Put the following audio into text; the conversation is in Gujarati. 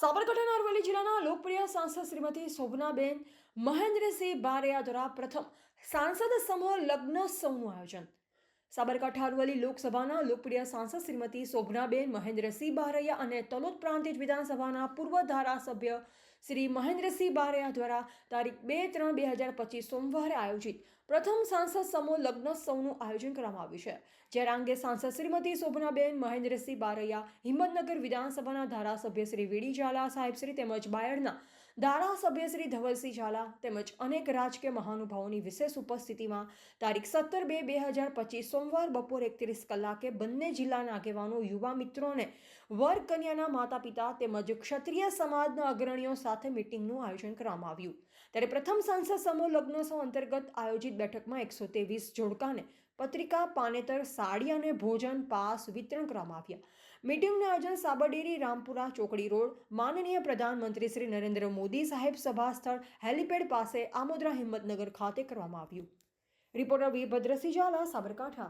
સાબરકાંઠાના અરવલ્લી જિલ્લાના લોકપ્રિય સાંસદ શ્રીમતી શોભનાબેન મહેન્દ્રસિંહ બારૈયા દ્વારા પ્રથમ સાંસદ સમૂહ લગ્ન લગ્નોત્સવનું આયોજન. સાબરકાંઠા અરવલ્લી લોકસભાના લોકપ્રિય સાંસદ શ્રીમતી શોભનાબેન મહેન્દ્રસિંહ બારૈયા અને તલોદ પ્રાંતિજ વિધાનસભાના પૂર્વ ધારાસભ્ય શ્રી મહેન્દ્રસિંહ બારૈયા દ્વારા તારીખ બે ત્રણ બે હજાર પચીસ સોમવારે આયોજિત પ્રથમ સાંસદ સમૂહ લગ્નોત્સવનું આયોજન કરવામાં આવ્યું છે. જ્યારે અંગે સાંસદ શ્રીમતી શોભનાબેન, મહેન્દ્રસિંહ બારૈયા, હિંમતનગર વિધાનસભાના ધારાસભ્ય શ્રી વીડી ઝાલા સાહેબશ્રી તેમજ બાયડના ધારાસભ્ય શ્રી ધવલસિંહ ઝાલા તેમજ અનેક રાજકીય મહાનુભાવોની વિશેષ ઉપસ્થિતિમાં તારીખ સત્તર બે બે હજાર પચીસ સોમવાર બપોર એકત્રીસ કલાકે બંને જિલ્લાના આગેવાનો, યુવા મિત્રોને વર કન્યાના માતા પિતા તેમજ ક્ષત્રિય સમાજના અગ્રણીઓ સાથે મિટિંગનું આયોજન કરવામાં આવ્યું. ત્યારે પ્રથમ સાંસદ સમૂહ લગ્નોત્સવ અંતર્ગત આયોજિત બેઠકમાં એકસો ત્રેવીસ જોડકાને પત્રિકા, પાનેતર, સાડી અને ભોજન, પાસ વિતરણ કરવામાં આવ્યા. મિટિંગનું આયોજન સાબરડેરી, રામપુરા, ચોકડી રોડ, માનનીય પ્રધાનમંત્રી શ્રી નરેન્દ્ર મોદી સાહેબ સભા સ્થળ હેલીપેડ પાસે, આમોદરા હિંમતનગર ખાતે કરવામાં આવ્યું. Reporter V. ભદ્રસિંહ ઝાલા, સાબરકાંઠા.